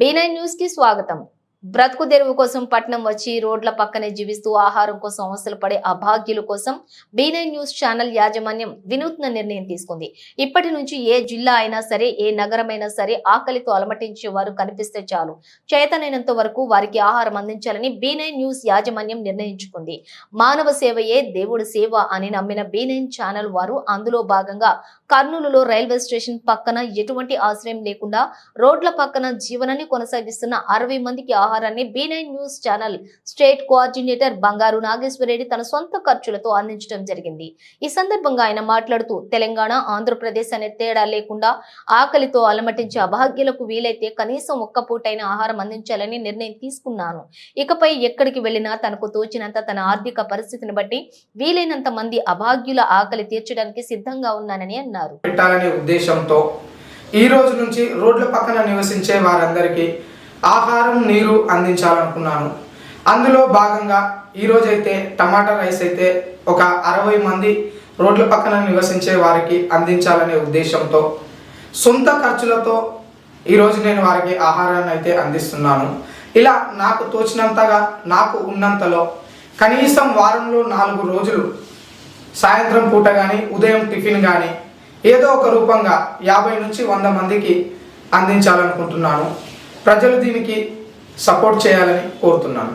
B9 న్యూస్కి స్వాగతం. బ్రతుకు తెరువు కోసం పట్నం వచ్చి రోడ్ల పక్కనే జీవిస్తూ ఆహారం కోసం అవసరం పడే అభాగ్యుల కోసం బీనైన్ న్యూస్ ఛానల్ యాజమాన్యం వినూత్న నిర్ణయం తీసుకుంది. ఇప్పటి నుంచి ఏ జిల్లా అయినా సరే ఏ నగరమైనా సరే ఆకలితో అలమటించే వారు కనిపిస్తే చాలు. చేతనైనంత వరకు వారికి ఆహారం అందించాలని బీనైన్ న్యూస్ యాజమాన్యం నిర్ణయించుకుంది. మానవ సేవయే దేవుడి సేవ అని నమ్మిన బీనైన్ ఛానల్ వారు అందులో భాగంగా కర్నూలులో రైల్వే స్టేషన్ పక్కన ఎటువంటి ఆశ్రయం లేకుండా రోడ్ల పక్కన జీవనాన్ని కొనసాగిస్తున్న అరవై మందికి ఆహారాన్ని B nine news channel state coordinator Bangaru Nageswara Reddy తన సొంత ఖర్చులతో అందించడం జరిగింది. ఈ సందర్భంగా ఆయన మాట్లాడుతూ తెలంగాణ ఆంధ్రప్రదేశ్ అనే తేడా లేకుండా ఆకలితో అలమటించే అభాగ్యులకు వీలైతే కనీసం ఒక్క పూటైన ఆహారం అందించాలని నిర్ణయం తీసుకున్నాను. ఇకపై ఎక్కడికి వెళ్ళినా తనకు తోచినంత తన ఆర్థిక పరిస్థితిని బట్టి వీలైనంత మంది అభాగ్యుల ఆకలి తీర్చడానికి సిద్ధంగా ఉన్నానని అన్నారు. పెట్టాలనే ఉద్దేశంతో ఈ రోజు నుంచి రోడ్ల పక్కన నివసించే వారందరికీ ఆహారం నీరు అందించాలనుకున్నాను. అందులో భాగంగా ఈరోజైతే టమాటా రైస్ అయితే ఒక అరవై మంది రోడ్ల పక్కన నివసించే వారికి అందించాలనే ఉద్దేశంతో సొంత ఖర్చులతో ఈరోజు నేను వారికి ఆహారాన్ని అయితే అందిస్తున్నాను. ఇలా నాకు తోచినంతగా నాకు ఉన్నంతలో కనీసం వారంలో నాలుగు రోజులు సాయంత్రం పూట కానీ ఉదయం టిఫిన్ కానీ ఏదో ఒక రూపంగా యాభై నుంచి వంద మందికి అందించాలనుకుంటున్నాను. ప్రజలు దీనికి సపోర్ట్ చేయాలని కోరుతున్నాను.